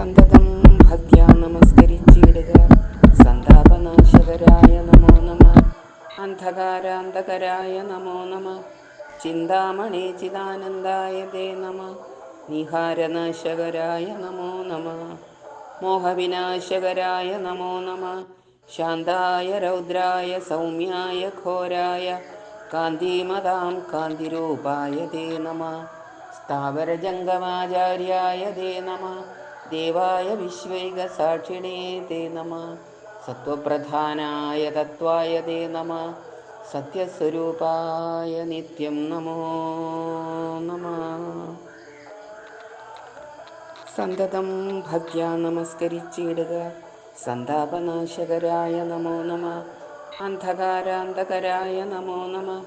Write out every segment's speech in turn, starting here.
സന്തതം ഭക്യാ നമസ്കരിച്ചിടുക. സന്താപനാശകരായ നമോ നമ. അന്ധകാരാന്തകരായ നമോ നമ. ചിന്താമണി ചിദാനന്ദായ ദേ നമ. നിഹാരനാശകരായ നമോ നമ. മോഹവിനാശകരായ നമോ നമ. ശാന്തായ രൗദ്രായ സൗമ്യായ ഘോരായ കാന്തിമതാം കാന്തിരൂപായ ദേ നമ. സ്ഥാവരജംഗമാചാര്യായ ദേ നമ. ദേവായ വിശ്വൈകസാക്ഷിണേ തേ നമ. സത്വപ്രധാനായ തത്വായ തേ നമ. സത്യസ്വരൂപായ നിത്യം നമോ നമ. സന്തതം ഭക്യ നമസ്കരിച്ചിടുക. സന്താപനാശകരായ നമോ നമ. അന്ധകാരാന്തകരായ നമോ നമ.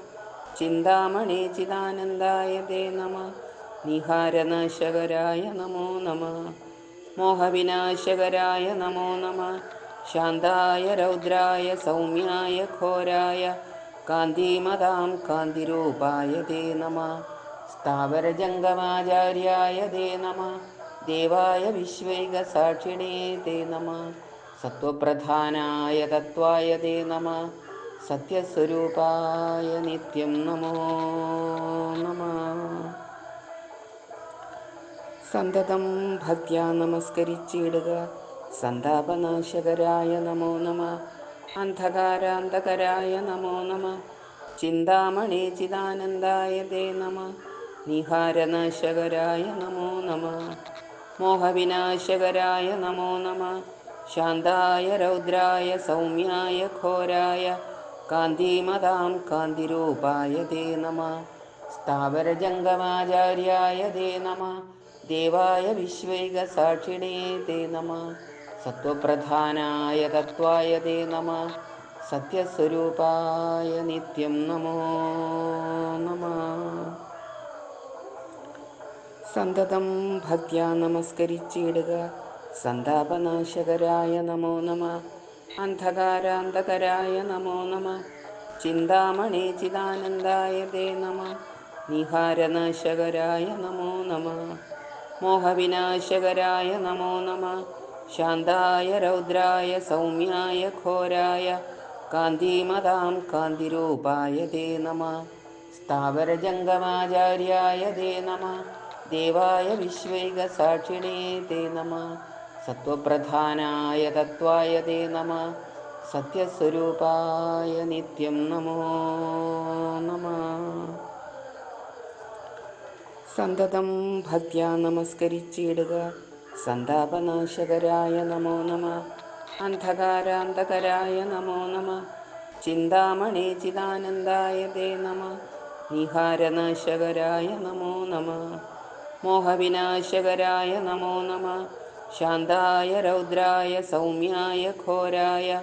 ചിന്താമണി ചിദാനന്ദായ ദേ നമ. നിഹാരനാശകരായ നമോ നമ. മോഹവിനാശകരായ നമോ നമ. ശാന്തായ രൗദ്രായ സൗമ്യായ ഘോരായ കാന്തിമതാം കാന്തിരൂപായ ദേ നമ. സ്ഥാവരജംഗമാചാര്യായ ദേ നമ. ദേവായ വിശ്വൈകസാക്ഷിണേ തേ നമ. സത്വപ്രധാനായ തത്വായ ദേ നമ. സത്യസ്വരൂപായ നിത്യം നമോ നമ. സന്തതം ഭക്യ നമസ്കരിച്ചിടുക. സന്താപനാശകരായ നമോ നമ. അന്ധകാരാന്തകരായ നമോ നമ. ചിന്താമണി ചിദാനന്ദായ ദേ നമ. നിഹാരനാശകരായ നമോ നമ. മോഹവിനാശകരായ നമോ നമ. ശാന്തായ രൗദ്രായ സൗമ്യായ ഘോരായ കാന്തിമതാം കാന്തിരൂപായ ദേ നമ. സ്ഥാവരജംഗമാചാര്യായ ദേ നമ. ദേവായ വിശ്വൈകസാക്ഷിണേ തേ നമ. സത്വപ്രധാനായ തത്വായ തേ നമ. സത്യസ്വരൂപായ നിത്യം നമോ നമ. സന്തതം ഭക്യ നമസ്കരിച്ചിടുക. സന്താപനാശകരായ നമോ നമ. അന്ധകാരാന്തകരായ നമോ നമ. ചിന്താമണി ചിദാനന്ദായ തേ നമ. നിഹാരനാശകരായ നമോ നമ. മോഹവിനാശകരായ നമോ നമ. ശാന്തായ രൗദ്രായ സൗമ്യായ ഘോരായ കാന്തിമതാം കാന്തിരൂപായ ദേ നമ. സ്ഥാവരജംഗമാചാര്യായ ദേ നമ. ദേവായ വിശ്വൈകസാക്ഷിണേ ദേ നമ. സത്വപ്രധാനായ തത്വായ ദേ നമ. സത്യസ്വരൂപായ നിത്യം നമോ നമ. സന്തതം ഭക്യ നമസ്കരിച്ചിടുക. സന്താപനാശകരായ നമോ നമ. അന്ധകാരാന്തകരായ നമോ നമ. ചിന്താമണി ചിദാനന്ദായ ദേ നമ. നിഹാരനാശകരായ നമോ നമ. മോഹവിനാശകരായ നമോ നമ. ശാന്തായ രൗദ്രായ സൗമ്യായ ഘോരായ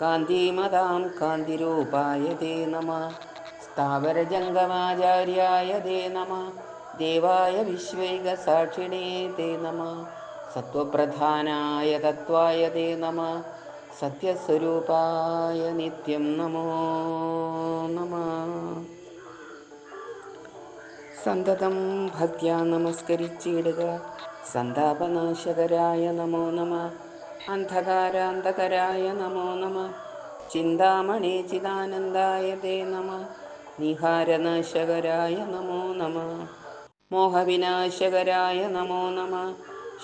കാന്തിമതാം കാന്തിരൂപായ ദേ നമ. സ്ഥാവരജംഗമാചാര്യായ ദേ നമ. ദേവായ വിശ്വൈക സാക്ഷിണേ തേ നമ. സത്വപ്രധാനായ തത്വായ തേ നമ. സത്യസ്വരൂപായ നിത്യം നമോ നമ. സന്തതം ഭക്യ നമസ്കരിച്ചിടുക. സന്താപനാശകരായ നമോ നമ. അന്ധകാരാന്തകരായ നമോ നമ. ചിന്താമണി ചിദാനന്ദായ തേ നമ. നിഹാരനാശകരായ നമോ നമ. മോഹവിനാശകരായ നമോ നമ.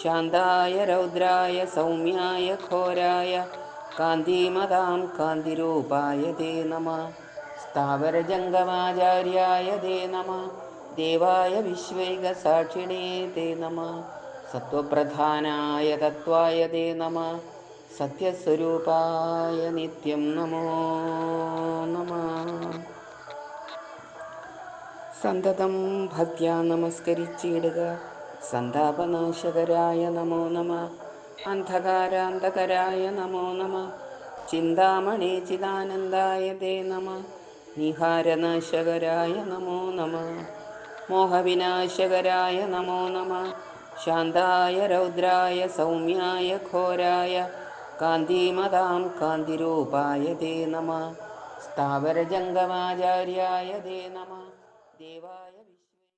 ശാന്തായ രൗദ്രായ സൗമ്യായ ഘോരായ കാന്തിമതാം കാന്തിരൂപായ ദേ നമ. സ്ഥാവരജംഗമാചാര്യായ ദേ നമ. ദേവായ വിശ്വൈകസാക്ഷിണേ ദേ നമ. സത്വപ്രധാനായ തത്വായ ദേ നമ. സത്യസ്വരൂപായ നിത്യം നമോ നമ. സന്തതം ഭദ്യ നമസ്കരിച്ചിടുക. സന്താപനാശകരായ നമോ നമ. അന്ധകാരാന്തകരായ നമോ നമ. ചിന്താമണി ചിദാനന്ദായ ദേ നമ. നിഹാരനാശകരായ നമോ നമ. മോഹവിനാശകരായ നമോ നമ. ശാന്തായ രൗദ്രായ സൗമ്യായ ഘോരായ. കാന്തിമതാം കാന്തിരൂപായ ദേ നമ. സ്ഥാവരജംഗമാചാര്യായ ദേ നമ. देवाय